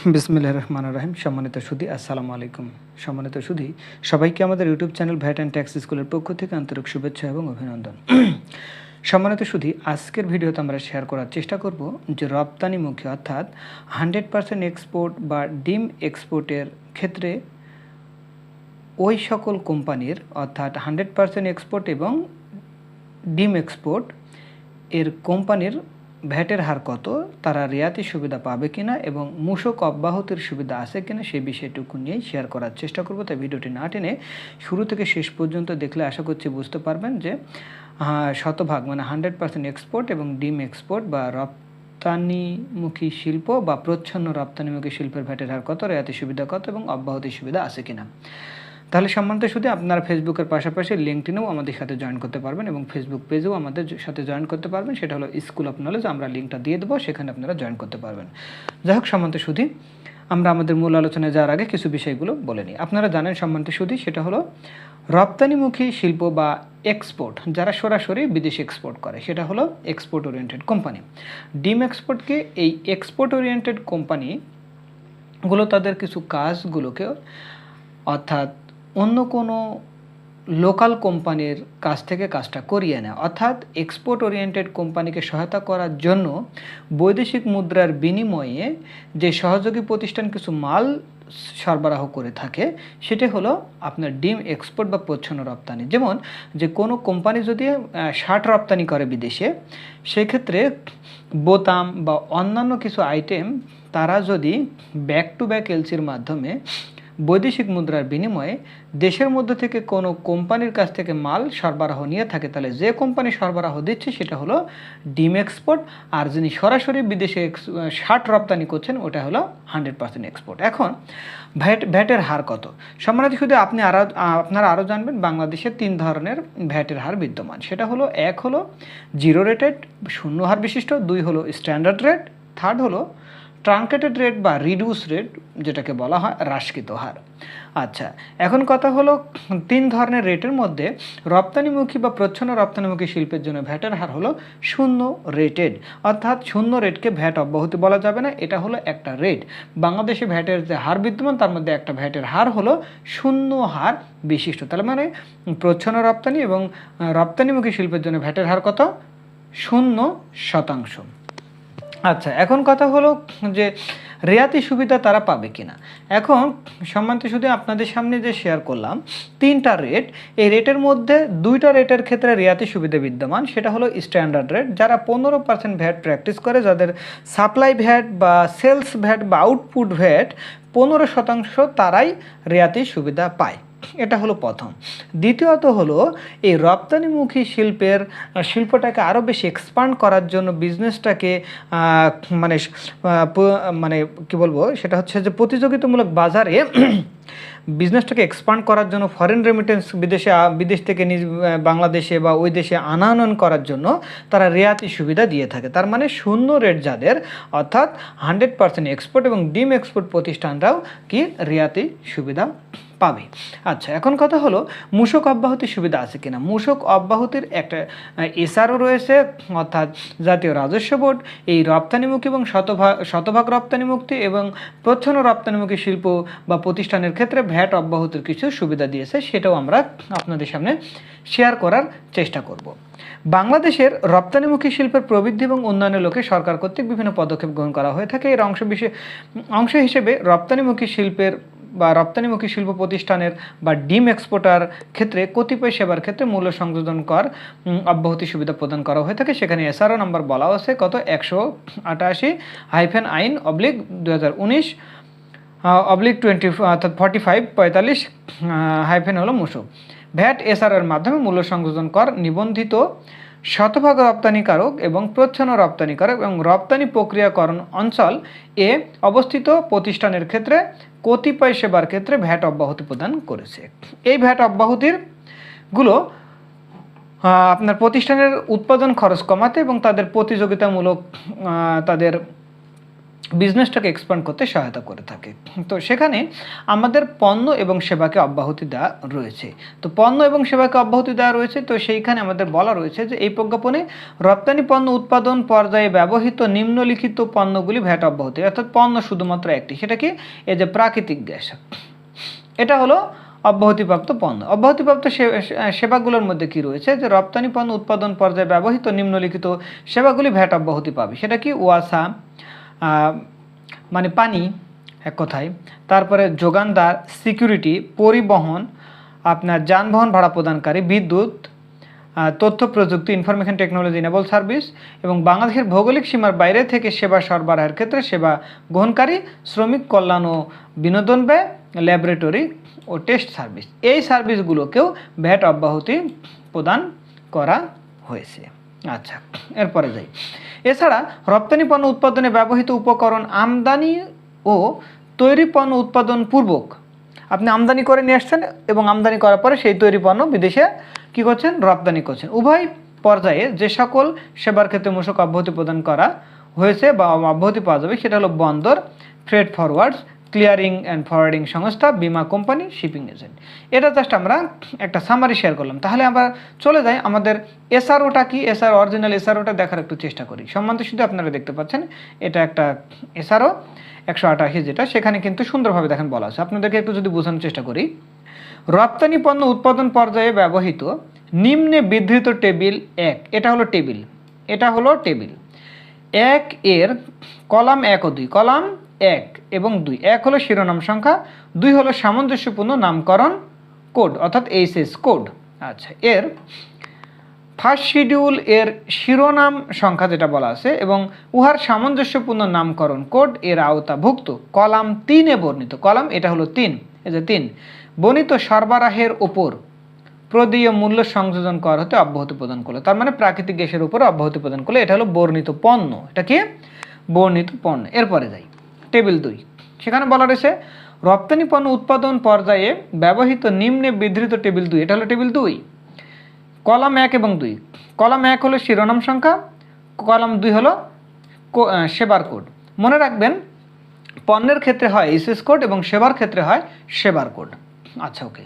বিসমিল্লাহ রহমান রাহিম। সম্মানিত সুধী, আসসালামু আলাইকুম। সম্মানিত সুধী, সবাইকে আমাদের YouTube channel VAT and tax স্কুলের পক্ষ থেকে আন্তরিক শুভেচ্ছা এবং অভিনন্দন। সম্মানিত সুধী, আজকের ভিডিওতে আমরা শেয়ার করার চেষ্টা করব যে রপ্তানিমুখী অর্থাৎ হান্ড্রেড পার্সেন্ট এক্সপোর্ট বা ডিম এক্সপোর্টের ক্ষেত্রে ওই সকল কোম্পানির অর্থাৎ হান্ড্রেড পার্সেন্ট এক্সপোর্ট এবং ডিম এক্সপোর্ট এর কোম্পানির ভ্যাটের হার কত? তারা রিয়াতি সুবিধা পাবে কিনা এবং মূসক অব্যাহতির সুবিধা আছে কিনা সেই বিষয়টুকু নিয়েই শেয়ার করার চেষ্টা করব। তাই ভিডিওটি না টেনে শুরু থেকে শেষ পর্যন্ত দেখলে আশা করছি বুঝতে পারবেন যে শতভাগ মানে হান্ড্রেড পার্সেন্ট এক্সপোর্ট এবং ডিম এক্সপোর্ট বা রপ্তানিমুখী শিল্প বা প্রচ্ছন্ন রপ্তানিমুখী শিল্পের ভ্যাটের হার কত রেয়াতি সুবিধা কত এবং অব্যাহতির সুবিধা আছে কিনা। তাহলে সম্মানিত শুধু আপনারা ফেসবুকের পাশাপাশি লিঙ্কটিনেও আমাদের সাথে জয়েন করতে পারবেন এবং ফেসবুক পেজেও আমাদের সাথে জয়েন করতে পারবেন। সেটা হলো স্কুল অফ নলেজ আমরা লিঙ্কটা দিয়ে দেবো, সেখানে আপনারা জয়েন করতে পারবেন। যাই হোক, সম্মানিত সুধী, আমরা আমাদের মূল আলোচনায় যাওয়ার আগে কিছু বিষয়গুলো বলে নিই। আপনারা জানেন, সম্মানিত সুধী, সেটা হলো রপ্তানিমুখী শিল্প বা এক্সপোর্ট যারা সরাসরি বিদেশে এক্সপোর্ট করে, সেটা হলো এক্সপোর্ট ওরিয়েন্টেড কোম্পানি ডিম এক্সপোর্টকে এই এক্সপোর্ট ওরিয়েন্টেড কোম্পানিগুলো তাদের কিছু কাজগুলোকে অর্থাৎ অন্য কোনো লোকাল কোম্পানির কাছ থেকে কাজটা করিয়ে নেয়। অর্থাৎ এক্সপোর্ট ওরিয়েন্টেড কোম্পানিকে সহায়তা করার জন্য বৈদেশিক মুদ্রার বিনিময়ে যে সহযোগী প্রতিষ্ঠান কিছু মাল সরবরাহ করে থাকে, সেটা হলো আপনার ডিম এক্সপোর্ট বা প্রচ্ছন্ন রপ্তানি। যেমন যে কোনো কোম্পানি যদি শার্ট রপ্তানি করে বিদেশে, সেক্ষেত্রে বোতাম বা অন্যান্য কিছু আইটেম তারা যদি ব্যাক টু ব্যাক এলসির মাধ্যমে বৈদেশিক মুদ্রার বিনিময়ে দেশের মধ্যে থেকে কোনো কোম্পানির কাছ থেকে মাল সরবরাহ নিয়ে থাকে, তাহলে যে কোম্পানি সরবরাহ দিচ্ছে সেটা হলো ডিম এক্সপোর্ট, আর যিনি সরাসরি বিদেশে ষাট রপ্তানি করছেন, ওটা হলো হান্ড্রেড পার্সেন্ট এক্সপোর্ট। এখন ভ্যাট ভ্যাটের হার কত? সম্মানিত শুধু আপনি আরও আপনারা আরও জানবেন, বাংলাদেশে তিন ধরনের ভ্যাটের হার বিদ্যমান। সেটা হলো, এক হলো জিরো রেটেড, শূন্য হার বিশিষ্ট, দুই হলো স্ট্যান্ডার্ড রেট, থার্ড হলো ট্রাঙ্কেটেড রেট বা রিডিউস রেট যেটাকে বলা হয় হ্রাসকৃত হার। আচ্ছা এখন কথা হলো তিন ধরনের রেটের মধ্যে রপ্তানিমুখী বা প্রচ্ছন্ন রপ্তানিমুখী শিল্পের জন্য ভ্যাটের হার হলো শূন্য রেটেড অর্থাৎ শূন্য রেটকে ভ্যাট অব্যাহতি বলা যাবে না, এটা হলো একটা রেট বাংলাদেশে ভ্যাটের যে হার বিদ্যমান, তার মধ্যে একটা ভ্যাটের হার হলো শূন্য হার বিশিষ্ট। তার মানে প্রচ্ছন্ন রপ্তানি এবং রপ্তানিমুখী শিল্পের জন্য ভ্যাটের হার কত? শূন্য শতাংশ। আচ্ছা এখন কথা হলো যে রেয়াতি সুবিধা তারা পাবে কিনা। এখন সম্মানিত শুধু আপনাদের সামনে যে শেয়ার করলাম, তিনটা রেট এই রেটের মধ্যে দুইটা রেটের ক্ষেত্রে রেয়াতি সুবিধা বিদ্যমান, সেটা হলো স্ট্যান্ডার্ড রেট যারা পনেরো পার্সেন্ট ভ্যাট প্র্যাকটিস করে, যাদের সাপ্লাই ভ্যাট বা সেলস ভ্যাট বা আউটপুট ভ্যাট পনেরো শতাংশ তারাই রেয়াতি সুবিধা পায়। এটা হলো প্রথম। দ্বিতীয়ত হলো, এই রপ্তানিমুখী শিল্পের শিল্পটাকে আরও বেশি এক্সপান্ড করার জন্য বিজনেসটাকে মানে মানে কি বলব, সেটা হচ্ছে যে প্রতিযোগিতামূলক বাজারে বিজনেসটাকে এক্সপান্ড করার জন্য ফরেন রেমিটেন্স বিদেশে বিদেশ থেকে নিজ বাংলাদেশে বা ওই দেশে আনায়ন করার জন্য তারা রেয়াতি সুবিধা দিয়ে থাকে। তার মানে শূন্য রেট যাদের, অর্থাৎ হান্ড্রেড পার্সেন্ট এক্সপোর্ট এবং ডিম এক্সপোর্ট প্রতিষ্ঠানরাও কি রেয়াতি সুবিধা পাবে। আচ্ছা এখন কথা হলো মূসক অব্যাহতির সুবিধা আছে কিনা? মূসক অব্যাহতির একটা এসআরও রয়েছে, অর্থাৎ জাতীয় রাজস্ব বোর্ড। এই রপ্তানিমুখী এবং শতভাগ শতভাগ রপ্তানিমুক্তি এবং প্রচ্ছন্ন রপ্তানিমুখী শিল্প বা প্রতিষ্ঠানের ক্ষেত্রে ভ্যাট অব্যাহতির কিছু সুবিধা দিয়েছে, সেটাও আমরা আপনাদের সামনে শেয়ার করার চেষ্টা করব। বাংলাদেশের রপ্তানিমুখী শিল্পের প্রবৃদ্ধি এবং উন্নয়নের লক্ষ্যে সরকার কর্তৃক বিভিন্ন পদক্ষেপ গ্রহণ করা হয়ে থাকে। এর অংশ বিশেষ অংশ হিসেবে রপ্তানিমুখী শিল্পের বা রপ্তানিমুখী শিল্প প্রতিষ্ঠানের বা ডিম এক্সপোর্টার ক্ষেত্রে কতিপয় সেবার ক্ষেত্রে মূল্য সংযোজন কর অব্যাহতি সুবিধা প্রদান করা হয়ে থাকে। সেখানে এসআরও নাম্বার বলা আছে, কত? একশো আটাশি হাইফেন আইন অবলিক দু অবলিক টোয়েন্টি, অর্থাৎ ফর্টি ফাইভ পঁয়তাল্লিশ হাইফেন হলো মুসুক ভ্যাট এসআর এর মাধ্যমে মূল্য সংযোজন কর, নিবন্ধিত শতভাগ রপ্তানিকারক এবং প্রচ্ছন্ন রপ্তানিকারক এবং রপ্তানি প্রক্রিয়াকরণ অঞ্চল এ অবস্থিত প্রতিষ্ঠানের ক্ষেত্রে কতিপয় সেবার ক্ষেত্রে ভ্যাট অব্যাহতি প্রদান করেছে। এই ভ্যাট অব্যাহতিরগুলো আপনার প্রতিষ্ঠানের উৎপাদন খরচ কমাতে এবং তাদের প্রতিযোগিতামূলক তাদের বিজনেসটাকে এক্সপান্ড করতে সহায়তা করে থাকে। তো সেখানে আমাদের পণ্য এবং সেবাকে অব্যাহতি দেওয়া রয়েছে। তো পণ্য এবং সেবাকে অব্যাহতি দেওয়া রয়েছে, তো সেইখানে আমাদের বলা রয়েছে যে এই প্রজ্ঞাপনে রপ্তানি পণ্য উৎপাদন পর্যায়ে ব্যবহৃত নিম্নলিখিত পণ্যগুলি ভ্যাট অব্যাহতি অর্থাৎ পণ্য শুধুমাত্র একটি সেটা কি এই যে প্রাকৃতিক গ্যাস, এটা হলো অব্যাহতিপ্রাপ্ত পণ্য। অব্যাহতিপ্রাপ্ত সেবাগুলোর মধ্যে কি রয়েছে যে রপ্তানি পণ্য উৎপাদন পর্যায়ে ব্যবহৃত নিম্নলিখিত সেবাগুলি ভ্যাট অব্যাহতি পাবে। সেটা কি ওয়াসা মানে পানি, এক কথায়। তারপরে যোগানদার, সিকিউরিটি, পরিবহন, আপনার যানবাহন ভাড়া প্রদানকারী, বিদ্যুৎ তথ্য প্রযুক্তি ইনফরমেশন টেকনোলজি ইনেবল সার্ভিস এবং বাংলাদেশের ভৌগোলিক সীমার বাইরে থেকে সেবা সরবরাহের ক্ষেত্রে সেবা গ্রহণকারী, শ্রমিক কল্যাণ ও বিনোদন ব্যয় ল্যাবরেটরি ও টেস্ট সার্ভিস এই সার্ভিসগুলোকেও ভ্যাট অব্যাহতি প্রদান করা হয়েছে। আচ্ছা এরপরে যাই। এছাড়া রপ্তানি পণ্য উৎপাদনে ব্যবহৃত উপকরণ আমদানি ও তৈরি পণ্য উৎপাদন পূর্বক। আপনি আমদানি করে নিয়ে আসছেন এবং আমদানি করার পরে সেই তৈরি পণ্য বিদেশে কী করছেন? রপ্তানি করছেন। উভয় পর্যায়ে যে সকল সেবার ক্ষেত্রে মূসক অব্যাহতি প্রদান করা হয়েছে বা অব্যাহতি পাওয়া যাবে সেটা হলো বন্দর freight forwards clearing and forwarding সংস্থা, বিমা কোম্পানি শিপিং এজেন্ট এটা জাস্ট আমরা একটা সামারি শেয়ার করলাম। তাহলে আমরা চলে যাই আমাদের এসআরওটা কি? এসআর অরিজিনাল এসআরওটা দেখার একটু চেষ্টা করি। সম্বন্ধে শুধু আপনারা দেখতে পাচ্ছেন, এটা একটা এসআরও একশো আটাশি যেটা, সেখানে কিন্তু সুন্দরভাবে দেখেন বলা আছে। আপনাদেরকে একটু যদি বোঝানোর চেষ্টা করি, রপ্তানি পণ্য উৎপাদন পর্যায়ে ব্যবহৃত নিম্নে বিধৃত টেবিল এক, এটা হলো টেবিল, এটা হলো টেবিল। এক এর কলাম এক ও দুই, কলাম এক এবং দুই। এক হলো শিরোনাম সংখ্যা, দুই হলো সামঞ্জস্যপূর্ণ নামকরণ কোড, অর্থাৎ এইচএস কোড। আচ্ছা এর ফার্স্ট শিডিউল এর শিরোনাম সংখ্যা যেটা বলা আছে এবং উহার সামঞ্জস্যপূর্ণ নামকরণ কোড এর আওতাভুক্ত কলাম তিনে বর্ণিত। কলাম, এটা হলো তিন, এই যে তিন। বর্ণিত সরবরাহের ওপর প্রদীয় মূল্য সংযোজন কর হতে অব্যাহতি প্রদান করল। তার মানে প্রাকৃতিক গ্যাসের উপর অব্যাহতি প্রদান করল। এটা হলো বর্ণিত পণ্য। এটা কি? বর্ণিত পণ্য। এরপরে যাই। টেবিল দুই। সেখানে বলা রয়েছে রপ্তানি পণ্য উৎপাদন পর্যায়ে ব্যবহৃত নিম্নে বিধৃত টেবিল দুই। এটা হলো টেবিল দুই। কলাম এক এবং দুই। কলাম এক হলো শিরোনাম সংখ্যা, কলাম দুই হলো সেবার কোড। মনে রাখবেন, পণ্যের ক্ষেত্রে হয় এসএস কোড এবং সেবার ক্ষেত্রে হয় সেবার কোড। আচ্ছা ওকে।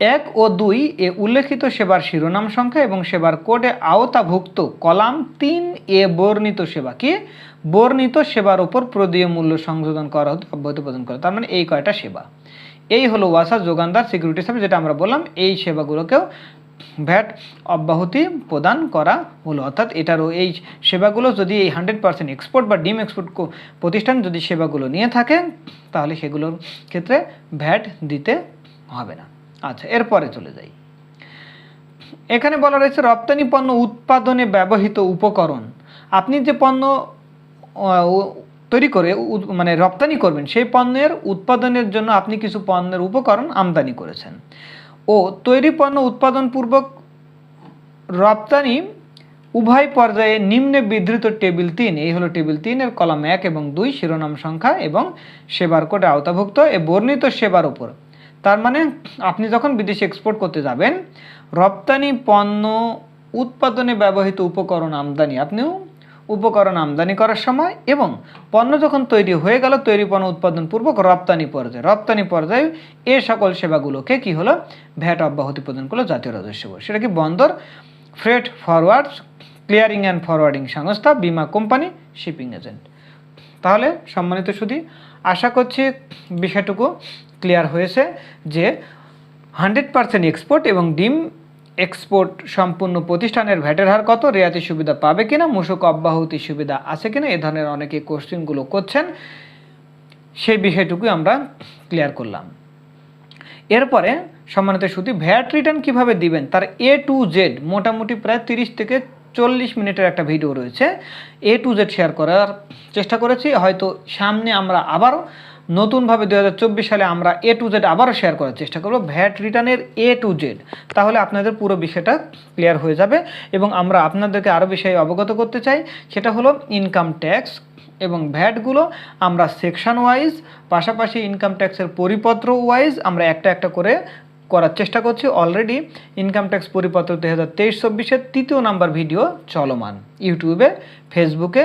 এক ও দুই এ উল্লেখিত সেবার শিরোনাম সংখ্যা এবং সেবার কোডে আওতাভুক্ত কলাম তিন এ বর্ণিত সেবা। কি? বর্ণিত সেবার উপর প্রদীয় মূল্য সংশোধন করা হতে, অব্যাহতি প্রদান করে তার মানে এই কয়টা সেবা। এই হলো ওয়াসা যোগানদার সিকিউরিটি সার্ভিস, যেটা আমরা বললাম এই সেবাগুলোকেও ভ্যাট অব্যাহতি প্রদান করা হলো। অর্থাৎ এটারও এই সেবাগুলো যদি এই হান্ড্রেড পার্সেন্ট এক্সপোর্ট বা ডিম এক্সপোর্ট প্রতিষ্ঠান যদি সেবাগুলো নিয়ে থাকে, তাহলে সেগুলোর ক্ষেত্রে ভ্যাট দিতে হবে না। আচ্ছা এরপরে চলে যাই। এখানে বলা রয়েছে, রপ্তানি পণ্য উৎপাদনে ব্যবহৃত উপকরণ। আপনি যে পণ্য তৈরি করে মানে রপ্তানি করবেন, সেই পণ্যের উৎপাদনের জন্য আপনি কিছু পণ্যের উপকরণ আমদানি করেছেন। ও, তৈরি পণ্য উৎপাদনপূর্বক রপ্তানি উভয় পর্যায়ে নিম্নে বিধৃত টেবিল তিন, এই হলো টেবিল তিনের কলাম এক এবং দুই, শিরোনাম সংখ্যা এবং সেবার কোডে আওতাভুক্ত এ বর্ণিত সেবার উপর। তার মানে আপনি যখন বিদেশে এক্সপোর্ট করতে যাবেন, রপ্তানি পণ্য উৎপাদনে ব্যবহৃত উপকরণ আমদানি, আপনিও উপকরণ আমদানি করার সময় এবং পণ্য যখন তৈরি হয়ে গেল, তৈরি পণ্য উৎপাদন পূর্বক রপ্তানি পর্যায়ে রপ্তানি পর্যায়ে এ সকল সেবাগুলোকে কি হলো? ভ্যাট অব্যাহতি প্রদান করল জাতীয় রাজস্ব বোর্ড। সেটা কি বন্দর freight forward clearing and forwarding সংস্থা, বিমা কোম্পানি শিপিং এজেন্ট তাহলে সম্মানিত শুধু আশা করছি বিষয়টুকু ক্লিয়ার হয়েছে যে হান্ড্রেড পার্সেন্ট এক্সপোর্ট এবং ডিম এক্সপোর্ট সম্পূর্ণ প্রতিষ্ঠানের ভ্যাটের হার কত, রেয়াতি সুবিধা পাবে কিনা, মূসক অব্যাহতি সুবিধা আছে কিনা, এ ধরনের অনেকে কোশ্চেনগুলো করছেন। সেই বিষয়টুকুই আমরা ক্লিয়ার করলাম। এরপরে সম্মানিত শুধু ভ্যাট রিটার্ন কীভাবে দিবেন? তার এ টু জেড মোটামুটি প্রায় তিরিশ থেকে চল্লিশ মিনিটের একটা ভিডিও রয়েছে। এ টু জেড শেয়ার করার চেষ্টা করেছি। হয়তো সামনে আমরা আবারও নতুনভাবে দুই হাজার চব্বিশ সালে আমরা এ টু জেড আবারও শেয়ার করার চেষ্টা করব। ভ্যাট রিটার্নের এ টু জেড তাহলে আপনাদের পুরো বিষয়টা ক্লিয়ার হয়ে যাবে এবং আমরা আপনাদেরকে আরও বিষয়ে অবগত করতে চাই। সেটা হলো ইনকাম ট্যাক্স এবং ভ্যাটগুলো আমরা সেকশন ওয়াইজ পাশাপাশি ইনকাম ট্যাক্সের পরিপত্র ওয়াইজ আমরা একটা একটা করে করার চেষ্টা করছি। অলরেডি ইনকাম ট্যাক্স পরিপত্র দুই হাজার তেইশ, চব্বিশের তৃতীয় নাম্বার ভিডিও চলমান। ইউটিউবে ফেসবুকে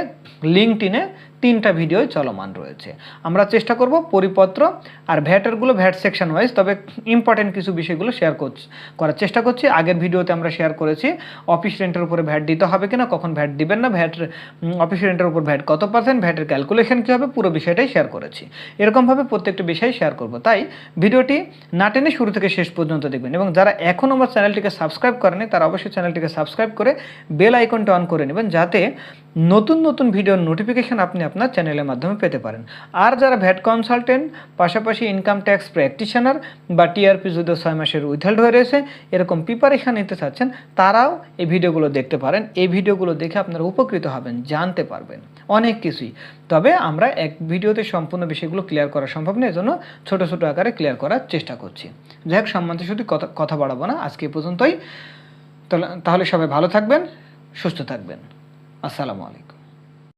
লিঙ্কটিনে তিনটা ভিডিওই চলমান রয়েছে। আমরা চেষ্টা করব পরিপত্র আর ভ্যাটেরগুলো ভ্যাট সেকশন ওয়াইজ তবে ইম্পর্টেন্ট কিছু বিষয়গুলো শেয়ার করার চেষ্টা করছি। আগের ভিডিওতে আমরা শেয়ার করেছি অফিস রেন্টের উপরে ভ্যাট দিতে হবে কিনা, কখন ভ্যাট দিবেন না, ভ্যাট অফিস রেন্টের উপর ভ্যাট কত পার্সেন্ট ভ্যাটের ক্যালকুলেশন কী হবে, পুরো বিষয়টাই শেয়ার করেছি। এরকমভাবে প্রত্যেকটা বিষয় শেয়ার করব। তাই ভিডিওটি না টেনে শুরু থেকে শেষ পর্যন্ত দেখবেন এবং যারা এখনও আমার চ্যানেলটিকে সাবস্ক্রাইব করেনি, তারা অবশ্যই চ্যানেলটিকে সাবস্ক্রাইব করে বেল আইকনটা অন করে নেবেন, যাতে নতুন নতুন ভিডিওর নোটিফিকেশান আপনি আপনার চ্যানেলের মাধ্যমে পেতে পারেন। আর যারা ভ্যাট কনসালটেন্ট, পাশাপাশি ইনকাম ট্যাক্স প্র্যাকটিশনার বা টিআরপি যদি ছয় মাসের উইথহেল্ড হয়ে রয়েছে, এরকম প্রিপারেশান নিতে চাচ্ছেন, তারাও এই ভিডিওগুলো দেখতে পারেন। এই ভিডিওগুলো দেখে আপনারা উপকৃত হবেন, জানতে পারবেন অনেক কিছুই। তবে আমরা এক ভিডিওতে সম্পূর্ণ বিষয়গুলো ক্লিয়ার করা সম্ভব নয়, এজন্য ছোট ছোট আকারে ক্লিয়ার করার চেষ্টা করছি। যাই হোক সম্বন্ধে শুধু কথা কথা বাড়াবো না, আজকে পর্যন্তই। তাহলে সবাই ভালো থাকবেন, সুস্থ থাকবেন। আসসালামু আলাইকুম।